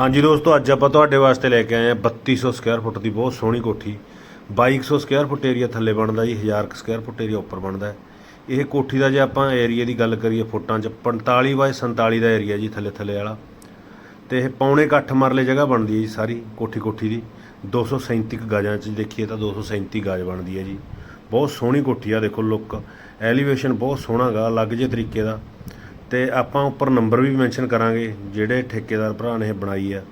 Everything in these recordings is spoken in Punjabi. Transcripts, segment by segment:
ਹਾਂਜੀ ਦੋਸਤੋ, ਅੱਜ ਆਪਾਂ ਤੁਹਾਡੇ ਵਾਸਤੇ ਲੈ ਕੇ ਆਏ ਹਾਂ 3200 ਸਕੁਅਰ ਫੁੱਟ ਦੀ ਬਹੁਤ ਸੋਹਣੀ ਕੋਠੀ। 2200 ਸਕੁਅਰ ਫੁੱਟ ਏਰੀਆ ਥੱਲੇ ਬਣਦਾ ਜੀ 1000 ਸਕੁਅਰ ਫੁੱਟ ਏਰੀਆ ਉੱਪਰ ਬਣਦਾ ਹੈ। ਇਹ ਕੋਠੀ ਦਾ ਜੇ ਆਪਾਂ ਏਰੀਆ ਦੀ ਗੱਲ ਕਰੀਏ ਫੁੱਟਾਂ 'ਚ 45 ਬਾਏ 47 ਦਾ ਏਰੀਆ ਜੀ ਥੱਲੇ ਥੱਲੇ ਵਾਲਾ। ਤੇ ਇਹ ਪੌਣੇ ਕੁ ਮਰਲੇ ਜਗ੍ਹਾ ਬਣਦੀ ਹੈ ਜੀ ਸਾਰੀ ਕੋਠੀ ਕੋਠੀ ਦੀ। 237 ਕੁ ਗਜਾਂ 'ਚ ਦੇਖੀਏ ਤਾਂ 237 ਗਜ ਬਣਦੀ ਹੈ ਜੀ। ਬਹੁਤ ਸੋਹਣੀ ਕੋਠੀ ਆ, ਦੇਖੋ ਲੁੱਕ। ਐਲੀਵੇਸ਼ਨ ਬਹੁਤ ਸੋਹਣਾ ਗਾ, ਅਲੱਗ ਜਿਹੇ ਤਰੀਕੇ ਦਾ। ਤੇ ਆਪਾਂ ਉੱਪਰ ਨੰਬਰ ਵੀ ਮੈਂਸ਼ਨ ਕਰਾਂਗੇ, ਜਿਹੜੇ ਠੇਕੇਦਾਰ ਭਰਾ ਨੇ ਇਹ ਬਣਾਈ ਆ।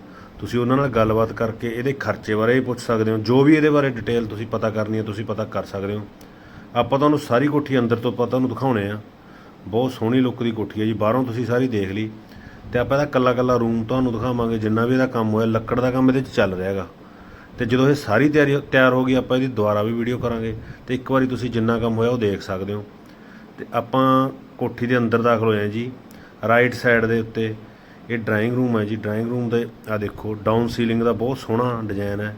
ਤੁਸੀਂ ਉਹਨਾਂ ਨਾਲ ਗੱਲਬਾਤ ਕਰਕੇ ਇਹਦੇ ਖਰਚੇ ਬਾਰੇ ਵੀ ਪੁੱਛ ਸਕਦੇ ਹੋ। ਜੋ ਵੀ ਇਹਦੇ ਬਾਰੇ ਡਿਟੇਲ ਤੁਸੀਂ ਪਤਾ ਕਰਨੀ ਹੈ ਤੁਸੀਂ ਪਤਾ ਕਰ ਸਕਦੇ ਹੋ। ਆਪਾਂ ਤੁਹਾਨੂੰ ਸਾਰੀ ਕੋਠੀ ਅੰਦਰ ਤੋਂ ਪਤਾ ਤੁਹਾਨੂੰ ਦਿਖਾਉਣੇ ਆ। ਬਹੁਤ ਸੋਹਣੀ ਲੁੱਕ ਦੀ ਕੋਠੀ ਹੈ ਜੀ, ਬਾਹਰੋਂ ਤੁਸੀਂ ਸਾਰੀ ਦੇਖ ਲਈ। ਤੇ ਆਪਾਂ ਇਹਦਾ ਕੱਲਾ ਕੱਲਾ ਰੂਮ ਤੁਹਾਨੂੰ ਦਿਖਾਵਾਂਗੇ, ਜਿੰਨਾ ਵੀ ਇਹਦਾ ਕੰਮ ਹੋਇਆ, ਲੱਕੜ ਦਾ ਕੰਮ ਇਹਦੇ 'ਚ ਚੱਲ ਰਿਹਾ ਹੈਗਾ। ਤੇ ਜਦੋਂ ਇਹ ਸਾਰੀ ਤਿਆਰੀ ਤਿਆਰ ਹੋ ਗਈ, ਆਪਾਂ ਇਹਦੀ ਦੁਬਾਰਾ ਵੀ ਵੀਡੀਓ ਕਰਾਂਗੇ। ਤੇ ਇੱਕ ਵਾਰੀ ਤੁਸੀਂ ਜਿੰਨਾ ਕੰਮ ਹੋਇਆ ਉਹ ਦੇਖ ਸਕਦੇ ਹੋ। ਤੇ ਆਪਾਂ ਕੋਠੀ ਦੇ ਅੰਦਰ ਦਾਖਲ ਹੋਏ ਹਾਂ ਜੀ ਰਾਈਟ ਸਾਈਡ ਦੇ ਉੱਤੇ। ਇਹ ਡਰਾਇੰਗ ਰੂਮ ਹੈ ਜੀ ਡਰਾਇੰਗ ਰੂਮ ਦੇ ਆ ਦੇਖੋ ਡਾਊਨ ਸੀਲਿੰਗ ਦਾ ਬਹੁਤ ਸੋਹਣਾ ਡਿਜ਼ਾਈਨ ਹੈ।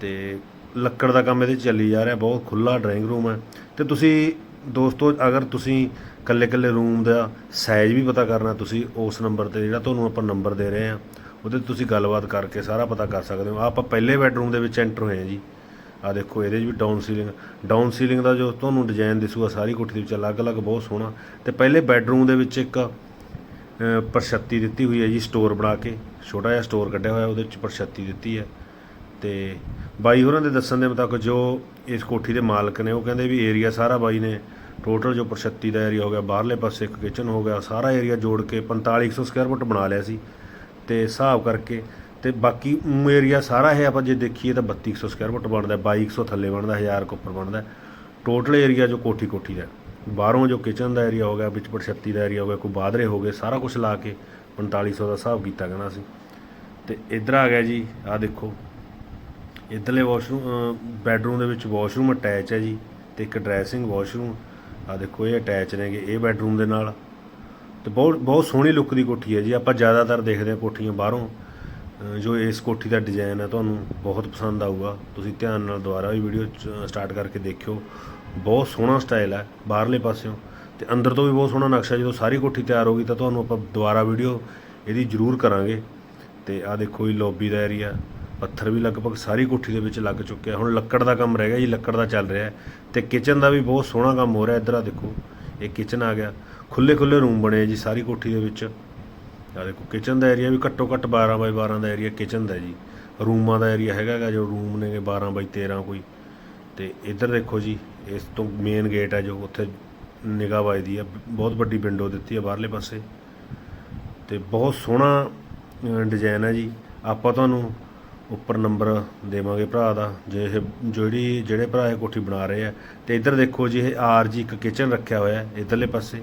ਤੇ ਲੱਕੜ ਦਾ ਕੰਮ ਇਹਦੇ 'ਚ ਚੱਲੀ ਜਾ ਰਿਹਾ, ਬਹੁਤ ਖੁੱਲਾ ਡਰਾਇੰਗ ਰੂਮ ਹੈ। ਤੇ ਤੁਸੀਂ ਦੋਸਤੋ, ਅਗਰ ਤੁਸੀਂ ਕੱਲੇ ਕੱਲੇ ਰੂਮ ਦਾ ਸਾਈਜ਼ ਵੀ ਪਤਾ ਕਰਨਾ, ਤੁਸੀਂ ਉਸ ਨੰਬਰ ਤੇ ਜਿਹੜਾ ਤੁਹਾਨੂੰ ਆਪਾਂ ਨੰਬਰ ਦੇ ਰਹੇ ਹਾਂ, ਉਹਦੇ ਤੇ ਤੁਸੀਂ ਗੱਲਬਾਤ ਕਰਕੇ ਸਾਰਾ ਪਤਾ ਕਰ ਸਕਦੇ ਹੋ। ਆਪਾਂ ਪਹਿਲੇ ਬੈਡਰੂਮ ਦੇ ਵਿੱਚ ਐਂਟਰ ਹੋਏ ਹਾਂ ਜੀ। ਆ ਦੇਖੋ ਇਹਦੇ 'ਚ ਵੀ ਡਾਊਨ ਸੀਲਿੰਗ ਡਾਊਨ ਸੀਲਿੰਗ ਦਾ ਜੋ ਤੁਹਾਨੂੰ ਡਿਜ਼ਾਈਨ ਦਿਸੂਗਾ ਸਾਰੀ ਕੋਠੀ ਦੇ ਵਿੱਚ ਅਲੱਗ-ਅਲੱਗ ਬਹੁਤ ਸੋਹਣਾ। ਤੇ ਪਹਿਲੇ ਬੈੱਡਰੂਮ ਦੇ ਵਿੱਚ ਇੱਕ ਅ, ਪ੍ਰਸ਼ੱਤੀ ਦਿੱਤੀ ਹੋਈ ਹੈ ਜੀ ਸਟੋਰ ਬਣਾ ਕੇ। ਛੋਟਾ ਜਿਹਾ ਸਟੋਰ ਕੱਢਿਆ ਹੋਇਆ ਉਹਦੇ ਵਿੱਚ ਪ੍ਰਸ਼ੱਤੀ ਦਿੱਤੀ ਹੈ। ਤੇ ਬਾਈ ਹੋਰਾਂ ਦੇ ਦੱਸਣ ਦੇ ਮੁਤਾਬਕ ਜੋ ਇਸ ਕੋਠੀ ਦੇ ਮਾਲਕ ਨੇ ਉਹ ਕਹਿੰਦੇ ਵੀ ਏਰੀਆ ਸਾਰਾ ਬਾਈ ਨੇ ਟੋਟਲ ਜੋ ਪ੍ਰਸ਼ੱਤੀ ਦਾ ਏਰੀਆ ਹੋ ਗਿਆ ਬਾਹਰਲੇ ਪਾਸੇ ਇੱਕ ਕਿਚਨ ਹੋ ਗਿਆ ਸਾਰਾ ਏਰੀਆ ਜੋੜ ਕੇ 4500 ਸਕੁਅਰ ਫੁੱਟ ਬਣਾ ਲਿਆ ਸੀ। ਤੇ ਹਿਸਾਬ ਕਰਕੇ ਤੇ ਬਾਕੀ ਏਰੀਆ ਸਾਰਾ ਇਹ ਆਪਾਂ ਜੇ ਦੇਖੀਏ ਤਾਂ 3200 ਸਕੁਅਰ ਫੁੱਟ ਬਣਦਾ 2200 ਥੱਲੇ ਬਣਦਾ 1000 ਕੁ ਉੱਪਰ ਬਣਦਾ। ਟੋਟਲ ਏਰੀਆ ਜੋ ਕੋਠੀ ਕੋਠੀ ਦਾ ਬਾਹਰੋਂ ਜੋ ਕਿਚਨ ਦਾ ਏਰੀਆ ਹੋ ਗਿਆ, ਵਿੱਚ ਪ੍ਰਸ਼ੱਤੀ ਦਾ ਏਰੀਆ ਹੋ ਗਿਆ, ਕੋਈ ਬਾਦਰੇ ਹੋ ਗਏ, ਸਾਰਾ ਕੁਝ ਲਾ ਕੇ 4500 ਦਾ ਹਿਸਾਬ ਕੀਤਾ ਗਣਾ ਸੀ। ਤੇ ਇੱਧਰ ਆ ਗਿਆ ਜੀ ਆ ਦੇਖੋ। ਇੱਧਰਲੇ ਵਾਸ਼ਰੂਮ ਬੈੱਡਰੂਮ ਦੇ ਵਿੱਚ ਵਾਸ਼ਰੂਮ ਅਟੈਚ ਹੈ ਜੀ ਤੇ ਇੱਕ ਡਰੈਸਿੰਗ ਵਾਸ਼ਰੂਮ ਆ ਦੇਖੋ, ਇਹ ਅਟੈਚ ਨੇਗੇ, ਇਹ ਬੈੱਡਰੂਮ ਦੇ ਨਾਲ। ਤੇ ਬਹੁਤ ਬਹੁਤ ਸੋਹਣੀ ਲੁੱਕ ਦੀ ਕੋਠੀ ਹੈ ਜੀ। ਆਪਾਂ ਜ਼ਿਆਦਾਤਰ ਦੇਖਦੇ ਹਾਂ ਕੋਠੀਆਂ ਬਾਹਰੋਂ। ਜੋ ਇਸ ਕੋਠੀ ਦਾ ਡਿਜ਼ਾਈਨ ਹੈ ਤੁਹਾਨੂੰ ਬਹੁਤ ਪਸੰਦ ਆਊਗਾ। ਤੁਸੀਂ ਧਿਆਨ ਨਾਲ ਦੁਬਾਰਾ ਵੀ ਵੀਡੀਓ ਸਟਾਰਟ ਕਰਕੇ ਦੇਖਿਓ। ਬਹੁਤ ਸੋਹਣਾ ਸਟਾਈਲ ਹੈ, ਬਾਹਰਲੇ ਪਾਸਿਓਂ। ਤੇ ਅੰਦਰ ਤੋਂ ਵੀ ਬਹੁਤ ਸੋਹਣਾ ਨਕਸ਼ਾ, ਜਦੋਂ ਸਾਰੀ ਕੋਠੀ ਤਿਆਰ ਹੋ ਗਈ ਤਾਂ ਤੁਹਾਨੂੰ ਆਪਾਂ ਦੁਬਾਰਾ ਵੀਡੀਓ ਇਹਦੀ ਜ਼ਰੂਰ ਕਰਾਂਗੇ। ਤੇ ਆ ਦੇਖੋ ਇਹ ਲੌਬੀ ਦਾ ਏਰੀਆ ਪੱਥਰ ਵੀ ਲਗਭਗ ਸਾਰੀ ਕੋਠੀ ਦੇ ਵਿੱਚ ਲੱਗ ਚੁੱਕਿਆ। ਹੁਣ ਲੱਕੜ ਦਾ ਕੰਮ ਰਹਿ ਗਿਆ ਜੀ, ਲੱਕੜ ਦਾ ਚੱਲ ਰਿਹਾ ਹੈ। ਤੇ ਕਿਚਨ ਦਾ ਵੀ ਬਹੁਤ ਸੋਹਣਾ ਕੰਮ ਹੋ ਰਿਹਾ ਇੱਧਰ ਆ ਦੇਖੋ। ਇਹ ਕਿਚਨ ਆ ਗਿਆ। ਖੁੱਲੇ ਖੁੱਲੇ ਰੂਮ ਬਣੇ ਜੀ, ਸਾਰੀ ਕੋਠੀ ਦੇ ਵਿੱਚ। ਆ ਦੇਖੋ ਕਿਚਨ ਦਾ ਏਰੀਆ ਵੀ ਘੱਟੋ ਘੱਟ 12 ਬਾਈ 12 ਦਾ ਏਰੀਆ ਕਿਚਨ ਦਾ ਜੀ। ਰੂਮਾਂ ਦਾ ਏਰੀਆ ਹੈਗਾ ਜੋ ਰੂਮ ਨੇਗੇ 12 ਬਾਈ 13 ਕੋਈ। ਤੇ ਇੱਧਰ ਦੇਖੋ ਜੀ, ਇਸ ਤੋਂ ਮੇਨ ਗੇਟ ਹੈ ਜੋ ਉੱਥੇ ਨਿਗਾਹ ਵੱਜਦੀ ਹੈ। ਬਹੁਤ ਵੱਡੀ ਵਿੰਡੋ ਦਿੱਤੀ ਆ ਬਾਹਰਲੇ ਪਾਸੇ। ਤੇ ਬਹੁਤ ਸੋਹਣਾ ਡਿਜ਼ਾਈਨ ਹੈ ਜੀ। ਆਪਾਂ ਤੁਹਾਨੂੰ ਉੱਪਰ ਨੰਬਰ ਦੇਵਾਂਗੇ ਭਰਾ ਦਾ, ਜੇ ਇਹ ਜਿਹੜੀ, ਜਿਹੜੇ ਭਰਾ ਇਹ ਕੋਠੀ ਬਣਾ ਰਹੇ ਆ ਤੇ ਇੱਧਰ ਦੇਖੋ ਜੀ, ਇਹ ਆਰ ਜੀ ਇੱਕ ਕਿਚਨ ਰੱਖਿਆ ਹੋਇਆ ਹੈ ਇੱਧਰਲੇ ਪਾਸੇ।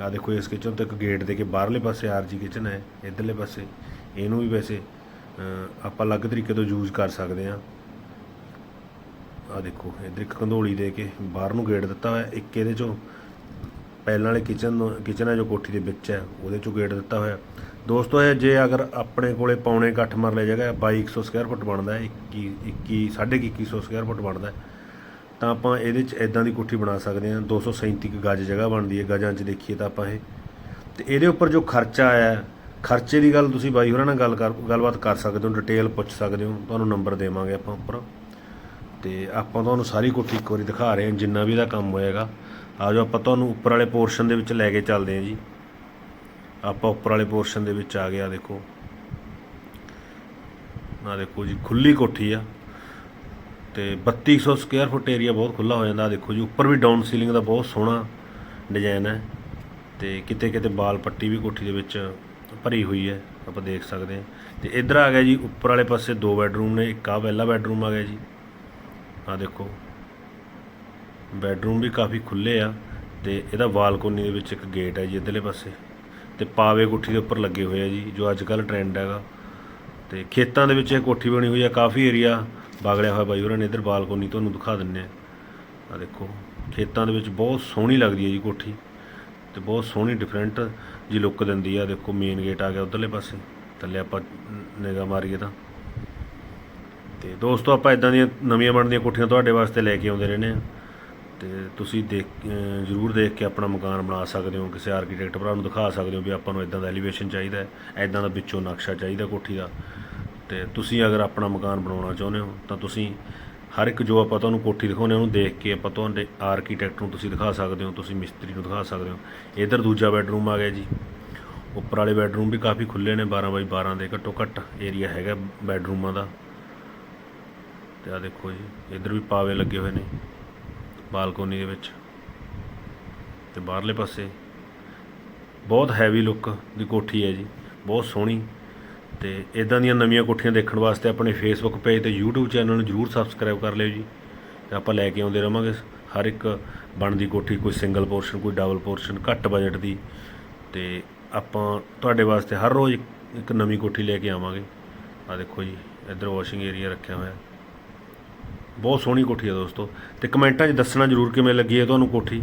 ਆ ਦੇਖੋ ਇਸ ਕਿਚਨ ਤੋਂ ਇੱਕ ਗੇਟ ਦੇ ਕੇ ਬਾਹਰਲੇ ਪਾਸੇ ਆਰ ਜੀ ਕਿਚਨ ਹੈ, ਇੱਧਰਲੇ ਪਾਸੇ। ਇਹਨੂੰ ਵੀ ਵੈਸੇ ਆਪਾਂ ਅਲੱਗ ਤਰੀਕੇ ਤੋਂ ਯੂਜ਼ ਕਰ ਸਕਦੇ ਹਾਂ। ਆ ਦੇਖੋ, ਇੱਧਰ ਇੱਕ ਕੰਧੋਲੀ ਦੇ ਕੇ ਬਾਹਰ ਨੂੰ ਗੇਟ ਦਿੱਤਾ ਹੋਇਆ, ਇੱਕ ਇਹਦੇ ਚੋਂ ਪਹਿਲਾਂ ਵਾਲੇ ਕਿਚਨ ਕਿਚਨ ਹੈ ਜੋ ਕੋਠੀ ਦੇ ਵਿੱਚ ਹੈ, ਉਹਦੇ ਚੋਂ ਗੇਟ ਦਿੱਤਾ ਹੋਇਆ। ਦੋਸਤੋ, ਇਹ ਜੇ ਅਗਰ ਆਪਣੇ ਕੋਲੇ ਪੌਣੇ ਇਕੱਠ ਮਰਲੇ ਜਗ੍ਹਾ ਹੈ 2200 ਸਕੁਅਰ ਫੁੱਟ ਬਣਦਾ ਹੈ 21 21 2150 ਸਕੁਅਰ ਫੁੱਟ ਬਣਦਾ ਹੈ। ਤਾਂ ਆਪਾਂ ਇਹਦੇ 'ਚ ਇਦਾਂ ਦੀ ਕੋਠੀ ਬਣਾ ਸਕਦੇ ਹਾਂ। 237 ਕੁ ਗਜ ਜਗ੍ਹਾ ਬਣਦੀ ਹੈ ਗਜਾਂ 'ਚ ਦੇਖੀਏ ਤਾਂ ਆਪਾਂ ਇਹ। ਤੇ ਇਹਦੇ ਉੱਪਰ ਜੋ ਖਰਚਾ ਆਇਆ ਹੈ, ਖਰਚੇ ਦੀ ਗੱਲ ਤੁਸੀਂ ਬਾਈ ਹੋਰਾਂ ਨਾਲ ਗੱਲ ਕਰ ਗੱਲਬਾਤ ਕਰ ਸਕਦੇ ਹੋ ਡਿਟੇਲ ਪੁੱਛ ਸਕਦੇ ਹੋ। ਤੁਹਾਨੂੰ ਨੰਬਰ ਦੇਵਾਂਗੇ ਆਪਾਂ ਉੱਪਰ। ਤੇ ਆਪਾਂ ਤੁਹਾਨੂੰ ਸਾਰੀ ਕੋਠੀ ਇੱਕ ਵਾਰੀ ਦਿਖਾ ਰਹੇ ਹਾਂ ਜਿੰਨਾ ਵੀ ਇਹਦਾ ਕੰਮ ਹੋਏਗਾ। ਆ ਜਾਓ ਆਪਾਂ ਤੁਹਾਨੂੰ ਉੱਪਰ ਵਾਲੇ ਪੋਰਸ਼ਨ ਦੇ ਵਿੱਚ ਲੈ ਕੇ ਚੱਲਦੇ ਹਾਂ ਜੀ। ਆਪਾਂ ਉੱਪਰ ਵਾਲੇ ਪੋਰਸ਼ਨ ਦੇ ਵਿੱਚ ਆ ਗਿਆ ਦੇਖੋ। ਨਾ ਦੇਖੋ ਜੀ ਖੁੱਲੀ ਕੋਠੀ ਆ। ਤੇ 3200 ਸਕੁਅਰ ਫੁੱਟ ਏਰੀਆ ਬਹੁਤ ਖੁੱਲਾ ਹੋ ਜਾਂਦਾ ਦੇਖੋ ਜੀ, ਉੱਪਰ ਵੀ ਡਾਊਨ ਸੀਲਿੰਗ ਦਾ ਬਹੁਤ ਸੋਹਣਾ ਡਿਜ਼ਾਈਨ ਹੈ ਤੇ ਕਿਤੇ ਕਿਤੇ ਬਾਲ ਪੱਟੀ ਵੀ ਕੋਠੀ ਦੇ ਵਿੱਚ ਭਰੀ ਹੋਈ ਹੈ, ਆਪਾਂ ਦੇਖ ਸਕਦੇ ਹਾਂ। ਤੇ ਇੱਧਰ ਆ ਗਿਆ ਜੀ, ਉੱਪਰ ਵਾਲੇ ਪਾਸੇ ਦੋ ਬੈੱਡਰੂਮ ਨੇ, ਇੱਕ ਆ ਪਹਿਲਾ ਬੈੱਡਰੂਮ ਆ ਗਿਆ ਜੀ। ਆ ਦੇਖੋ ਬੈੱਡਰੂਮ ਵੀ ਕਾਫੀ ਖੁੱਲੇ ਆ ਤੇ ਇਹਦਾ ਬਾਲਕੋਨੀ ਦੇ ਵਿੱਚ ਇੱਕ ਗੇਟ ਹੈ ਜੀ ਇੱਧਰਲੇ ਪਾਸੇ। ਤੇ ਪਾਵੇ ਕੋਠੀ ਦੇ ਉੱਪਰ ਲੱਗੇ ਹੋਏ ਆ ਜੀ, ਜੋ ਅੱਜ ਕੱਲ ਟ੍ਰੈਂਡ ਹੈਗਾ। ਤੇ ਖੇਤਾਂ ਦੇ ਵਿੱਚ ਇਹ ਕੋਠੀ ਬਣੀ ਹੋਈ ਆ, ਕਾਫੀ ਏਰੀਆ ਬਾਗਲਿਆ ਹੋਇਆ ਬਾਈ ਉਹਨਾਂ ਨੇ ਇੱਧਰ ਬਾਲਕੋਨੀ ਤੁਹਾਨੂੰ ਦਿਖਾ ਦਿੰਨੇ ਆ। ਆ ਦੇਖੋ, ਖੇਤਾਂ ਦੇ ਵਿੱਚ ਬਹੁਤ ਸੋਹਣੀ ਲੱਗਦੀ ਹੈ ਜੀ ਕੋਠੀ ਤੇ ਬਹੁਤ ਸੋਹਣੀ ਡਿਫਰੈਂਟ ਜੀ ਲੁੱਕ ਦਿੰਦੀ ਆ। ਦੇਖੋ ਮੇਨ ਗੇਟ ਆ ਗਿਆ ਉਧਰਲੇ ਪਾਸੇ, ਥੱਲੇ ਆਪਾਂ ਨਿਗਾਹ ਮਾਰੀਏ ਤਾਂ। ਤੇ ਦੋਸਤੋ, ਆਪਾਂ ਇਦਾਂ ਦੀਆਂ ਨਵੀਆਂ ਬਣਦੀਆਂ ਕੋਠੀਆਂ ਤੁਹਾਡੇ ਵਾਸਤੇ ਲੈ ਕੇ ਆਉਂਦੇ ਰਹਿੰਦੇ ਆ। ਤੇ ਤੁਸੀਂ ਦੇਖ ਜ਼ਰੂਰ ਦੇਖ ਕੇ ਆਪਣਾ ਮਕਾਨ ਬਣਾ ਸਕਦੇ ਹੋ, ਕਿਸੇ ਆਰਕੀਟੈਕਟ ਭਰਾ ਨੂੰ ਦਿਖਾ ਸਕਦੇ ਹੋ ਵੀ ਆਪਾਂ ਨੂੰ ਇਦਾਂ ਦਾ ਐਲੀਵੇਸ਼ਨ ਚਾਹੀਦਾ ਹੈ ਇਦਾਂ ਦਾ ਵਿੱਚੋਂ ਨਕਸ਼ਾ ਚਾਹੀਦਾ ਕੋਠੀ ਦਾ। ਤੇ ਤੁਸੀਂ ਅਗਰ ਆਪਣਾ ਮਕਾਨ ਬਣਾਉਣਾ ਚਾਹੁੰਦੇ ਹੋ, ਤਾਂ ਤੁਸੀਂ ਹਰ ਇੱਕ ਜੋ ਆਪਾਂ ਤੁਹਾਨੂੰ ਕੋਠੀ ਦਿਖਾਉਂਦੇ ਹਾਂ, ਉਹਨੂੰ ਦੇਖ ਕੇ ਆਪਾਂ ਤੁਹਾਡੇ ਆਰਕੀਟੈਕਟ ਨੂੰ ਤੁਸੀਂ ਦਿਖਾ ਸਕਦੇ ਹੋ, ਤੁਸੀਂ ਮਿਸਤਰੀ ਨੂੰ ਦਿਖਾ ਸਕਦੇ ਹੋ। ਇਧਰ ਦੂਜਾ ਬੈੱਡਰੂਮ ਆ ਗਿਆ ਜੀ। ਉੱਪਰ ਵਾਲੇ ਬੈੱਡਰੂਮ ਵੀ ਕਾਫੀ ਖੁੱਲੇ ਨੇ 12 ਬਾਈ 12 ਦੇ ਘੱਟੋ ਘੱਟ ਏਰੀਆ ਹੈਗਾ ਬੈੱਡਰੂਮਾਂ ਦਾ। ਤੇ ਆ ਦੇਖੋ ਜੀ, ਇਧਰ ਵੀ ਪਾਵੇ ਲੱਗੇ ਹੋਏ ਨੇ, ਬਾਲਕੋਨੀ ਦੇ ਵਿੱਚ। ਤੇ ਬਾਹਰਲੇ ਪਾਸੇ ਬਹੁਤ ਹੈਵੀ ਲੁੱਕ ਦੀ ਕੋਠੀ ਹੈ ਜੀ, ਬਹੁਤ ਸੋਹਣੀ। ਤੇ ਇਦਾਂ ਦੀਆਂ ਨਵੀਆਂ ਕੋਠੀਆਂ ਦੇਖਣ ਵਾਸਤੇ ਆਪਣੇ ਫੇਸਬੁੱਕ ਪੇਜ ਤੇ YouTube ਚੈਨਲ ਨੂੰ ਜਰੂਰ ਸਬਸਕ੍ਰਾਈਬ ਕਰ ਲਿਓ ਜੀ। ਤੇ ਆਪਾਂ ਲੈ ਕੇ ਆਉਂਦੇ ਰਵਾਂਗੇ। ਹਰ ਇੱਕ ਬਣਦੀ ਕੋਠੀ ਕੋਈ ਸਿੰਗਲ ਪੋਰਸ਼ਨ ਕੋਈ ਡਬਲ ਪੋਰਸ਼ਨ ਘੱਟ ਬਜਟ ਦੀ। ਤੇ ਆਪਾਂ ਤੁਹਾਡੇ ਵਾਸਤੇ ਹਰ ਰੋਜ਼ ਇੱਕ- ਇੱਕ ਨਵੀਂ ਕੋਠੀ ਲੈ ਕੇ ਆਵਾਂਗੇ। ਆ ਦੇਖੋ ਜੀ, ਇੱਧਰ ਵਾਸ਼ਿੰਗ ਏਰੀਆ ਰੱਖਿਆ ਹੋਇਆ। ਬਹੁਤ ਸੋਹਣੀ ਕੋਠੀ ਹੈ ਦੋਸਤੋ। ਤੇ ਕਮੈਂਟਾਂ 'ਚ ਦੱਸਣਾ ਜਰੂਰ ਕਿਵੇਂ ਲੱਗੀ ਹੈ ਤੁਹਾਨੂੰ ਕੋਠੀ।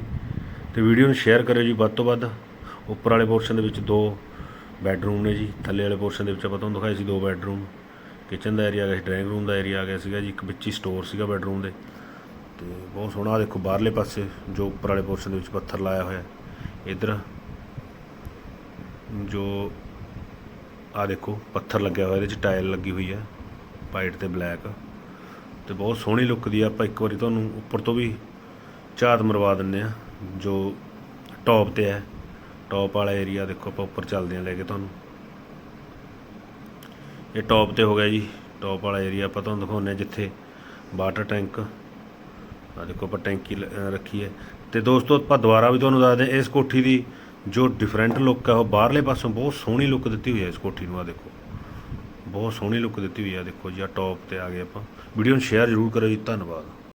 ਤੇ ਵੀਡੀਓ ਨੂੰ ਸ਼ੇਅਰ ਕਰਿਓ ਜੀ ਵੱਧ ਤੋਂ ਵੱਧ। ਉੱਪਰ ਵਾਲੇ ਪੋਰਸ਼ਨ ਦੇ ਵਿੱਚ ਦੋ ਬੈੱਡਰੂਮ ਨੇ ਜੀ। ਥੱਲੇ ਵਾਲੇ ਪੋਰਸ਼ਨ ਦੇ ਵਿੱਚ ਆਪਾਂ ਤੁਹਾਨੂੰ ਦਿਖਾਏ ਸੀ ਦੋ ਬੈੱਡਰੂਮ। ਕਿਚਨ ਦਾ ਏਰੀਆ ਆ ਗਿਆ ਸੀ ਡਰਾਇੰਗ ਰੂਮ ਦਾ ਏਰੀਆ ਆ ਗਿਆ ਸੀਗਾ ਜੀ। ਇੱਕ ਵਿੱਚ ਹੀ ਸਟੋਰ ਸੀਗਾ ਬੈੱਡਰੂਮ ਦੇ। ਤੇ ਬਹੁਤ ਸੋਹਣਾ, ਆਹ ਦੇਖੋ ਬਾਹਰਲੇ ਪਾਸੇ ਜੋ ਉੱਪਰ ਵਾਲੇ ਪੋਰਸ਼ਨ ਦੇ ਵਿੱਚ ਪੱਥਰ ਲਾਇਆ ਹੋਇਆ। ਇੱਧਰ ਜੋ ਆ ਦੇਖੋ, ਪੱਥਰ ਲੱਗਿਆ ਹੋਇਆ, ਇਹਦੇ 'ਚ ਟਾਇਲ ਲੱਗੀ ਹੋਈ ਹੈ, ਵਾਈਟ ਤੇ ਬਲੈਕ। ਤੇ ਬਹੁਤ ਸੋਹਣੀ ਲੁੱਕ ਦੀ ਆ। ਆਪਾਂ ਇੱਕ ਵਾਰੀ ਤੁਹਾਨੂੰ ਉੱਪਰ ਤੋਂ ਵੀ ਝਾਤ ਮਰਵਾ ਦਿੰਨੇ ਆ ਜੋ ਟੌਪ ਤੇ ਹੈ। ਟੌਪ ਵਾਲਾ ਏਰੀਆ ਦੇਖੋ ਆਪਾਂ ਉੱਪਰ ਚੱਲਦੇ ਆ ਲੈ ਕੇ ਤੁਹਾਨੂੰ। ਇਹ ਟੌਪ ਤੇ ਹੋ ਗਿਆ ਜੀ ਟੌਪ ਵਾਲਾ ਏਰੀਆ ਆਪਾਂ ਤੁਹਾਨੂੰ ਦਿਖਾਉਂਦੇ ਆ ਜਿੱਥੇ ਵਾਟਰ ਟੈਂਕ ਆ ਦੇਖੋ ਆਪਾਂ ਟੈਂਕੀ ਰੱਖੀ ਹੈ। ਤੇ ਦੋਸਤੋ ਆਪਾਂ ਦੁਬਾਰਾ ਵੀ ਤੁਹਾਨੂੰ ਦੱਸਦੇ ਹਾਂ, ਇਸ ਕੋਠੀ ਦੀ ਜੋ ਡਿਫਰੈਂਟ ਲੁੱਕ ਹੈ ਉਹ ਬਾਹਰਲੇ ਪਾਸੋਂ ਬਹੁਤ ਸੋਹਣੀ ਲੁੱਕ ਦਿੱਤੀ ਹੋਈ ਹੈ ਇਸ ਕੋਠੀ ਨੂੰ ਆ ਦੇਖੋ। ਬਹੁਤ ਸੋਹਣੀ ਲੁੱਕ ਦਿੱਤੀ ਹੋਈ ਆ, ਦੇਖੋ ਜੀ ਆ ਟੌਪ ਤੇ ਆ ਗਏ ਆਪਾਂ। ਵੀਡੀਓ ਨੂੰ ਸ਼ੇਅਰ ਜ਼ਰੂਰ ਕਰੋ ਜੀ, ਧੰਨਵਾਦ।